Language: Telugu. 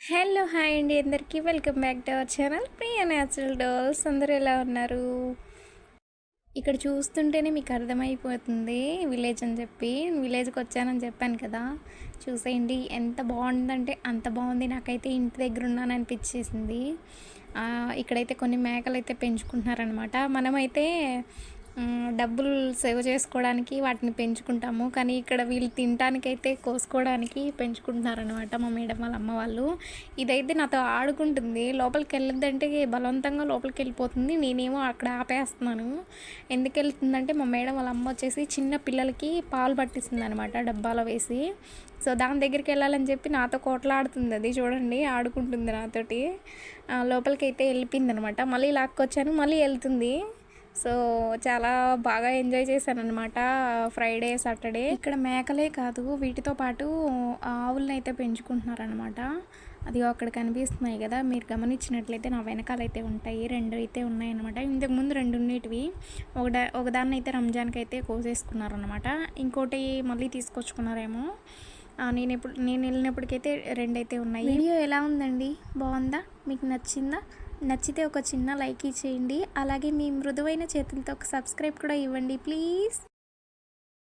హలో హాయ్ అండి అందరికీ. Welcome back to our channel Priya natural dolls అందరూ ఎలా ఉన్నారు? ఇక్కడ చూస్తుంటేనే మీకు అర్థమైపోతుంది. విలేజ్ అని చెప్పి. విలేజ్కి వచ్చానని చెప్పాను కదా. చూసేయండి. ఎంత బాగుందంటే అంత బాగుంది. నాకైతే ఇంటి దగ్గర ఉన్నాను అనిపించేసింది. ఇక్కడైతే కొన్ని మేకలు అయితే పెంచుకుంటున్నారనమాట మనమైతే డబ్బులు సేవ్ చేసుకోవడానికి వాటిని పెంచుకుంటాము. కానీ ఇక్కడ వీళ్ళు తినటానికైతే కోసుకోవడానికి పెంచుకుంటున్నారనమాట మా మేడం వాళ్ళ అమ్మ వాళ్ళు. ఇదైతే నాతో ఆడుకుంటుంది. లోపలికి వెళ్ళొద్దంటే బలవంతంగా లోపలికి వెళ్ళిపోతుంది. నేనేమో అక్కడ ఆపేస్తున్నాను. ఎందుకు వెళ్తుందంటే మా మేడం వాళ్ళ అమ్మ వచ్చేసి చిన్న పిల్లలకి పాలు పట్టిస్తుంది అనమాట డబ్బాలో వేసి. సో దాని దగ్గరికి వెళ్ళాలని చెప్పి నాతో కోట్లాడుతుంది. అది చూడండి ఆడుకుంటుంది నాతోటి. లోపలికి అయితే వెళ్ళిపోయింది అనమాట మళ్ళీ లాక్కొచ్చాను మళ్ళీ వెళ్తుంది. సో చాలా బాగా ఎంజాయ్ చేశాను అనమాట ఫ్రైడే సాటర్డే. ఇక్కడ మేకలే కాదు వీటితో పాటు ఆవులను అయితే పెంచుకుంటున్నారనమాట అది అక్కడ కనిపిస్తున్నాయి కదా మీరు గమనించినట్లయితే నా వెనకాల అయితే ఉంటాయి రెండు అయితే ఉన్నాయన్నమాట. ఇంతకు ముందు రెండు ఉండేటివి ఒకదా ఒకదాన్ని అయితే రంజాన్కి అయితే కోసేసుకున్నారనమాట ఇంకోటి మళ్ళీ తీసుకొచ్చుకున్నారేమో నేను ఎప్పుడు నేను వెళ్ళినప్పటికైతే రెండైతే ఉన్నాయి. వీడియో ఎలా ఉందండి? బాగుందా? మీకు నచ్చిందా? నచ్చితే ఒక చిన్న లైక్ ఇచ్చేయండి. అలాగే మీ మృదువైన చేతులతో ఒక సబ్స్క్రైబ్ కూడా ఇవ్వండి ప్లీజ్.